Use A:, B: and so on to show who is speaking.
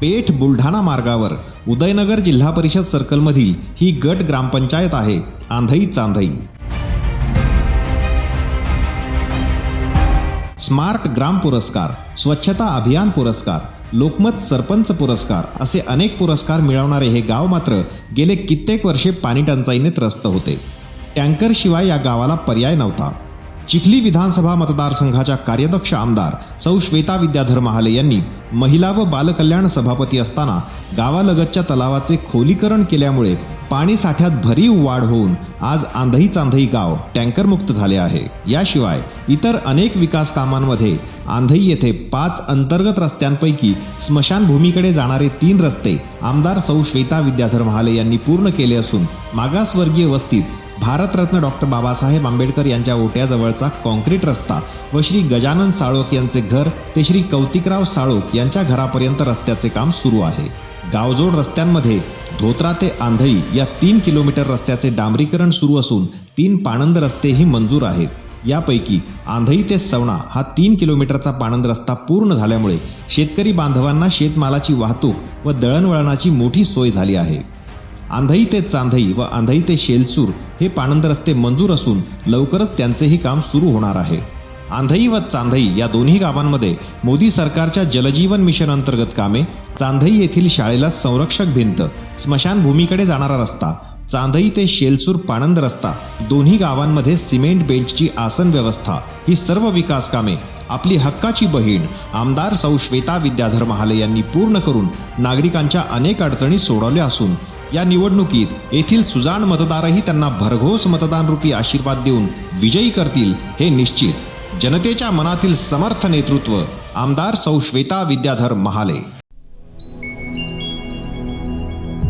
A: पेठ बुलढाणा मार्गावर उदयनगर जिल्हा परिषद सर्कलमधील ही गट ग्रामपंचायत आहे. आंधई चांधई स्मार्ट ग्राम पुरस्कार स्वच्छता अभियान पुरस्कार लोकमत सरपंच पुरस्कार असे अनेक पुरस्कार मिळवणारे हे गाव मात्र गेले कित्येक वर्षे पाणी टंचाईने त्रस्त होते. टँकरशिवाय या गावाला पर्याय नव्हता. चिखली विधानसभा मतदारसंघाच्या कार्यदक्ष आमदार सौ श्वेता विद्याधर महाले यांनी महिला व बालकल्याण सभापती असताना गावालगतच्या तलावाचे खोलीकरण केल्यामुळे पाणी साठ्यात भरीव वाढ होऊन आज आंधई चांधई गाव टँकरमुक्त झाले आहे. याशिवाय इतर अनेक विकास कामांमध्ये आंधई येथे पाच अंतर्गत रस्त्यांपैकी स्मशानभूमीकडे जाणारे तीन रस्ते आमदार सौ श्वेता विद्याधर महाले यांनी पूर्ण केले असून मागासवर्गीय वस्तीत भारतरत्न डॉक्टर बाबासाहेब आंबेडकर यांच्या ओट्याजवळचा कॉन्क्रीट रस्ता व श्री गजानन साळोख यांचे घर ते श्री कौतिकराव साळोख यांच्या घरापर्यंत रस्त्याचे काम सुरू आहे. गावजोड रस्त्यांमध्ये धोत्रा ते आंधई या तीन किलोमीटर रस्त्याचे डांबरीकरण सुरू असून तीन पाणंद रस्तेही मंजूर आहेत. यापैकी आंधई ते सवणा हा तीन किलोमीटरचा पाणंद रस्ता पूर्ण झाल्यामुळे शेतकरी बांधवांना शेतमालाची वाहतूक व दळणवळणाची मोठी सोय झाली आहे. आंधई ते चांधई व आंधई ते शेलसूर हे पाणंद रस्ते मंजूर असून लवकरच त्यांचेही काम सुरू होणार आहे. आंधई व चांधई या दोन्ही गावांमध्ये मोदी सरकारच्या जलजीवन मिशन अंतर्गत कामे चांधई येथील शाळेला संरक्षक भिंत स्मशानभूमीकडे जाणारा रस्ता चांधई ते शेलसूर पाणंद रस्ता दोन्ही गावांमध्ये सिमेंट बेंचची आसन व्यवस्था ही सर्व विकास कामे आपली हक्काची बहीण आमदार सौ श्वेता विद्याधर महाले यांनी पूर्ण करून नागरिकांच्या अनेक अडचणी सोडवल्या असून या निवडणुकीत येथील सुजाण मतदारही त्यांना भरघोस मतदानरूपी आशीर्वाद देऊन विजयी करतील हे निश्चित. जनतेच्या मनातील समर्थ नेतृत्व आमदार सौ श्वेता विद्याधर महाले.